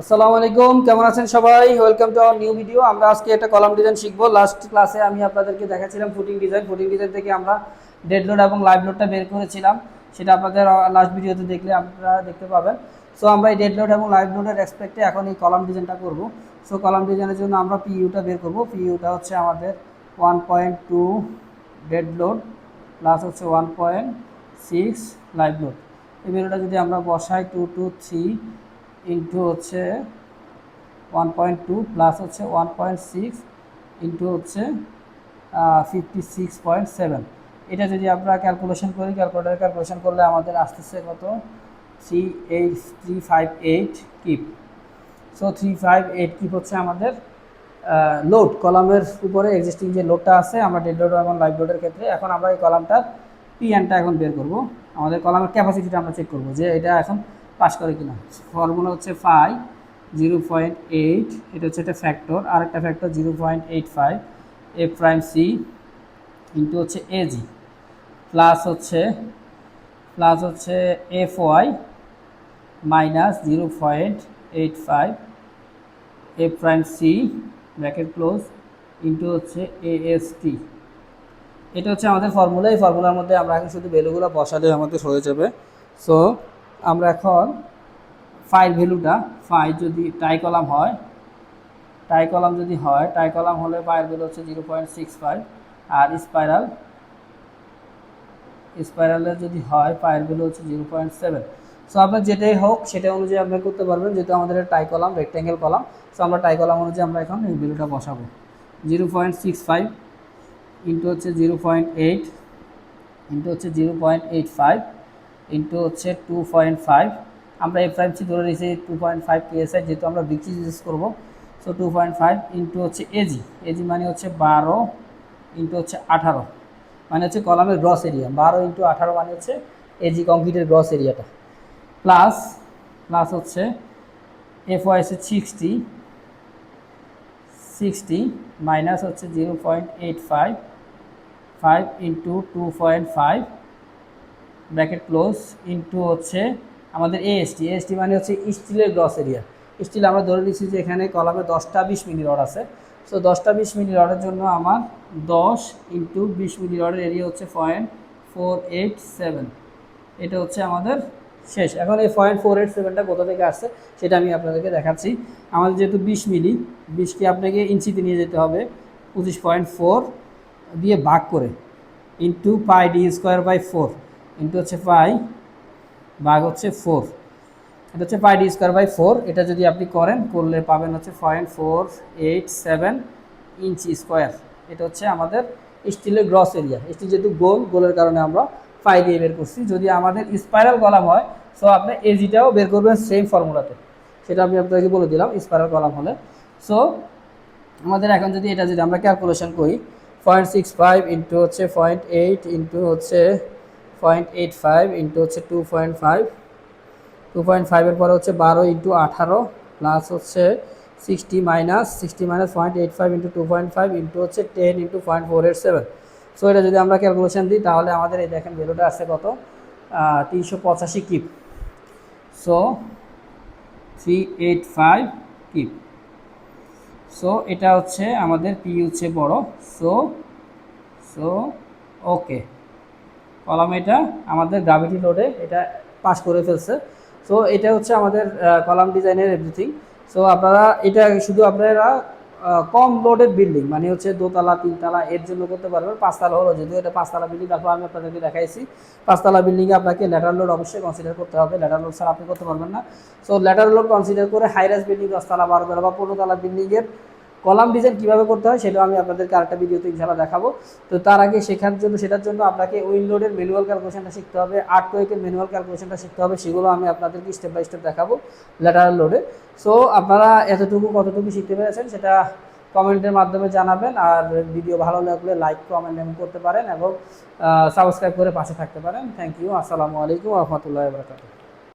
আসসালামু আলাইকুম, কেমন আছেন সবাই? Welcome to our new video আমরা আজকে একটা কলাম ডিজাইন শিখব। লাস্ট ক্লাসে আমি আপনাদেরকে দেখাচ্ছিলাম ফুটিং ডিজাইন ফুটিং ডিজাইন থেকে আমরা ডেড লোড এবং লাইভ লোডটা বের করেছিলাম। সেটা আপনাদের লাস্ট ভিডিওতে দেখলে আপনারা দেখতে পাবেন। সো আমরা এই ডেড লোড এবং লাইভ লোডের রেসপেক্টে এখন এই কলাম ডিজাইনটা করব। সো কলাম ডিজাইনের জন্য আমরা পিইউটা বের করব। পিইউটা হচ্ছে আমাদের one point two dead load plus হচ্ছে one point six live load এই ভ্যালুটা যদি আমরা বসাই টু টু থ্রি ইন্টু হচ্ছে ওয়ান পয়েন্ট টু প্লাস হচ্ছে ওয়ান পয়েন্ট সিক্স ইন্টু হচ্ছে ফিফটি সিক্স পয়েন্ট সেভেন এটা যদি আমরা ক্যালকুলেশন করি ক্যালকুলেটার ক্যালকুলেশন করলে আমাদের আসতেছে কত? Three eight three five eight kip so three five eight kip হচ্ছে আমাদের লোড কলামের উপরে এক্সিস্টিং যে লোডটা আছে, আমরা ডেড লোড এবং লাইভ লোডের ক্ষেত্রে এখন আমরা এই কলামটার পিএনটা এখন বের করব। আমাদের কলামের ক্যাপাসিটিটা আমরা চেক করব যে এটা এখন পাস করে কিনা। ফর্মুলা হচ্ছে ফাইভ জিরো পয়েন্ট এইট এটা হচ্ছে একটা ফ্যাক্টর আর একটা factor zero point eight five A prime C into হচ্ছে এজি প্লাস হচ্ছে প্লাস হচ্ছে F Y minus zero point eight five A prime C bracket close into হচ্ছে এএসটি এটা হচ্ছে আমাদের ফর্মুলা এই ফর্মুলার মধ্যে আমরা এখন শুধু ভ্যালুগুলো বসালে আমাদের হয়ে যাবে। সো আমরা এখন ফাইল ভ্যালুটা ফাই যদি টাই কলাম হয় টাই কলাম যদি হয় টাই কলাম হলে পায়ের ভ্যালু হচ্ছে জিরো পয়েন্ট সিক্স ফাইভ আর স্পাইরাল স্পাইরালের যদি হয় পায়ের ভ্যালু হচ্ছে জিরো পয়েন্ট সেভেন সো আপনার যেটাই হোক সেটা অনুযায়ী আপনি করতে পারবেন, যেহেতু আমাদের tie column rectangle column so আমরা টাই কলাম অনুযায়ী আমরা এখন এই ভ্যালুটা বসাবো। Zero point six five into হচ্ছে জিরো পয়েন্ট এইট ইন্টু হচ্ছে zero point eight five into হচ্ছে টু পয়েন্ট ফাইভ আমরা এফ প্রাইম সি ধরে নিয়েছি টু পয়েন্ট ফাইভ পিএসআই যেহেতু আমরা বিচি ইউজ করব so two point five into হচ্ছে এজি এজি মানে হচ্ছে বারো ইন্টু হচ্ছে আঠারো। মানে হচ্ছে কলামের গ্রস এরিয়া বারো ইন্টু আঠারো মানে হচ্ছে এজি কংক্রিটের গ্রস এরিয়াটা প্লাস প্লাস হচ্ছে এফ ওয়াই হচ্ছে সিক্সটি সিক্সটি মাইনাস হচ্ছে zero point eight five five into two point five bracket close into হচ্ছে আমাদের এএসটি এএসটি মানে হচ্ছে স্টিলের গ্রস এরিয়া। স্টিল আমরা ধরে নিচ্ছি যে এখানে কলামে দশটা বিশ মিলি রড আছে। সো দশটা বিশ মিলি রডের জন্য আমার দশ ইন্টু বিশ মিলি রডের এরিয়া হচ্ছে পয়েন্ট ফোর এইট সেভেন এটা হচ্ছে আমাদের শেষ। এখন এই পয়েন্ট ফোর এইট সেভেনটা কোথা থেকে আসছে সেটা আমি আপনাদেরকে দেখাচ্ছি। আমাদের যেহেতু বিশ মিলি বিশকে আপনাকে ইঞ্চিতে নিয়ে যেতে হবে পঁচিশ পয়েন্ট ফোর দিয়ে ভাগ করে into pi D square by four into হচ্ছে পাই ভাগ হচ্ছে ফোর এটা হচ্ছে pi D square by four এটা যদি আপনি করেন, করলে পাবেন হচ্ছে point four eight seven inch square এটা হচ্ছে আমাদের স্টিলের গ্রস এরিয়া স্টিল যেহেতু গোল, গোলের কারণে আমরা পাই দিয়ে বের করছি। যদি আমাদের স্পাইরাল কলাম হয় সো আপনি এজিটাও বের করবেন সেম ফর্মুলাতে সেটা আমি আপনাকে বলে দিলাম স্পাইরাল কলাম হলে। সো আমাদের এখন যদি এটা যদি আমরা ক্যালকুলেশন করি পয়েন্ট সিক্স ফাইভ ইন্টু হচ্ছে পয়েন্ট এইট ইন্টু হচ্ছে পয়েন্ট এইট ফাইভ ইন্টু হচ্ছে two point five two point ফাইভের পরে হচ্ছে বারো ইন্টু আঠারো প্লাস হচ্ছে sixty minus sixty minus point eight five into two point five into হচ্ছে ten into point four eight seven so এটা যদি আমরা ক্যালকুলেশন দিই, তাহলে আমাদের এই দেখেন ভ্যালুটা আসছে কত? তিনশো পঁচাশি kip. So three eight five kip. So এটা হচ্ছে আমাদের পি হচ্ছে বড়। সো সো ওকে কলাম এটা আমাদের গ্রাভিটি লোডে এটা পাস করে ফেলছে। সো এটা হচ্ছে আমাদের কলাম ডিজাইনের এভরিথিং সো আপনারা এটা শুধু আপনারা কম লোডের বিল্ডিং মানে হচ্ছে দোতলা, তিনতলা, এর জন্য করতে পারবেন। পাঁচতলা হলো যেহেতু এটা পাঁচতলা বিল্ডিং তারপর আমি আপনাদেরকে দেখাইছি। পাঁচতলা বিল্ডিংয়ে আপনাকে ল্যাটার লোড অবশ্যই কনসিডার করতে হবে। ল্যাটার লোড ছাড়া আপনি করতে পারবেন না। সো ল্যাটার লোড কনসিডার করে হাইরাস বিল্ডিং দশতলা, বারোতলা বা পনেরোতলা বিল্ডিংয়ের কলাম ডিজাইন কীভাবে করতে হয় সেটাও আমি আপনাদেরকে আরেকটা ভিডিওতে ইনশাল্লাহ দেখাবো। তো তার আগে শেখার জন্য, সেটার জন্য আপনাকে উইন লোডের ম্যানুয়াল ক্যালকুলেশনটা শিখতে হবে আর্ট ওয়েকের ম্যানুয়াল ক্যালকুলেশনটা শিখতে হবে, সেগুলো আমি আপনাদেরকে স্টেপ বাই স্টেপ দেখাবো ল্যাটারাল লোডে সো আপনারা এতটুকু কতটুকু শিখতে পেরেছেন সেটা কমেন্টের মাধ্যমে জানাবেন, আর ভিডিও ভালো লাগলে লাইক কমেন্ট এবং করতে পারেন এবং সাবস্ক্রাইব করে পাশে থাকতে পারেন। থ্যাংক ইউ আসসালামু আলাইকুম রহমতুল্লাহ বরকাতুহ।